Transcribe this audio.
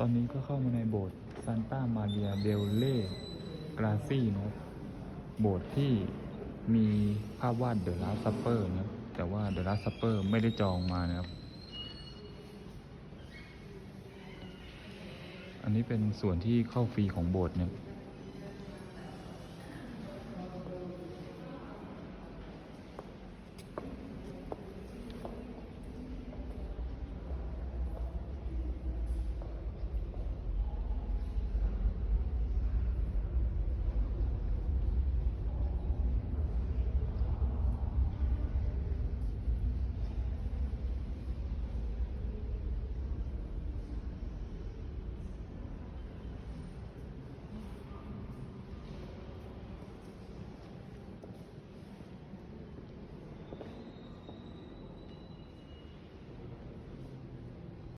ตอนนี้ก็เข้ามาในโบสถ์ซานต้ามาเรียเดลเล่กราซี่นะโบสถ์ที่มีภาพวาดเดอะลัสซัปเปอร์นะครับแต่ว่าเดอะลัสซัปเปอร์ไม่ได้จองมานะครับ อันนี้เป็นส่วนที่เข้าฟรีของโบสถ์เนี่ย